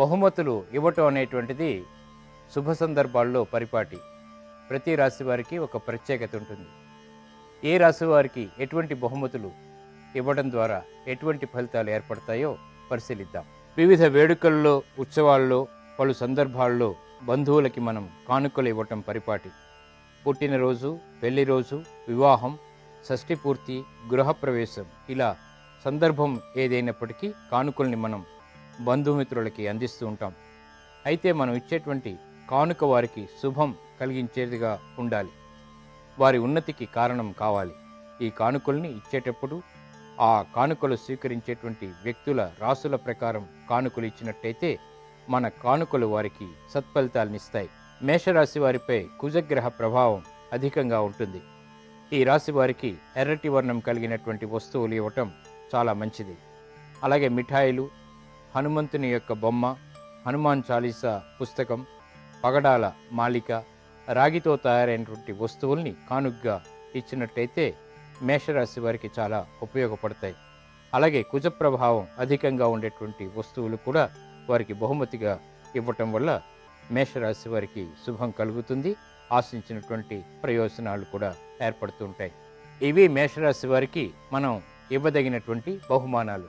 బహుమతులు ఇవ్వటం అనేటువంటిది శుభ సందర్భాల్లో పరిపాటి. ప్రతి రాశి వారికి ఒక ప్రత్యేకత ఉంటుంది. ఏ రాశి వారికి ఎటువంటి బహుమతులు ఇవ్వడం ద్వారా ఎటువంటి ఫలితాలు ఏర్పడతాయో పరిశీలిద్దాం. వివిధ వేడుకల్లో ఉత్సవాల్లో పలు సందర్భాల్లో బంధువులకి మనం కానుకలు ఇవ్వటం పరిపాటి. పుట్టినరోజు పెళ్ళి రోజు వివాహం షష్ఠి పూర్తి గృహప్రవేశం ఇలా సందర్భం ఏదైనప్పటికీ కానుకల్ని మనం బంధుమిత్రులకి అందిస్తూ ఉంటాం. అయితే మనం ఇచ్చేటువంటి కానుక వారికి శుభం కలిగించేదిగా ఉండాలి. వారి ఉన్నతికి కారణం కావాలి. ఈ కానుకల్ని ఇచ్చేటప్పుడు ఆ కానుకలు స్వీకరించేటువంటి వ్యక్తుల రాసుల ప్రకారం కానుకలు ఇచ్చినట్టయితే మన కానుకలు వారికి సత్ఫలితాలనిస్తాయి. మేషరాశి వారిపై కుజగ్రహ ప్రభావం అధికంగా ఉంటుంది. ఈ రాశి వారికి ఎర్రటి వర్ణం కలిగినటువంటి వస్తువులు ఇవ్వటం చాలా మంచిది. అలాగే మిఠాయిలు హనుమంతుని యొక్క బొమ్మ హనుమాన్ చాలీసా పుస్తకం పగడాల మాలిక రాగితో తయారైనటువంటి వస్తువుల్ని కానుగ్గా ఇచ్చినట్టయితే మేషరాశి వారికి చాలా ఉపయోగపడతాయి. అలాగే కుజ ప్రభావం అధికంగా ఉండేటువంటి వస్తువులు కూడా వారికి బహుమతిగా ఇవ్వటం వల్ల మేషరాశి వారికి శుభం కలుగుతుంది. ఆశించినటువంటి ప్రయోజనాలు కూడా ఏర్పడుతుంటాయి ఇవి మేషరాశి వారికి మనం ఇవ్వదగినటువంటి బహుమానాలు.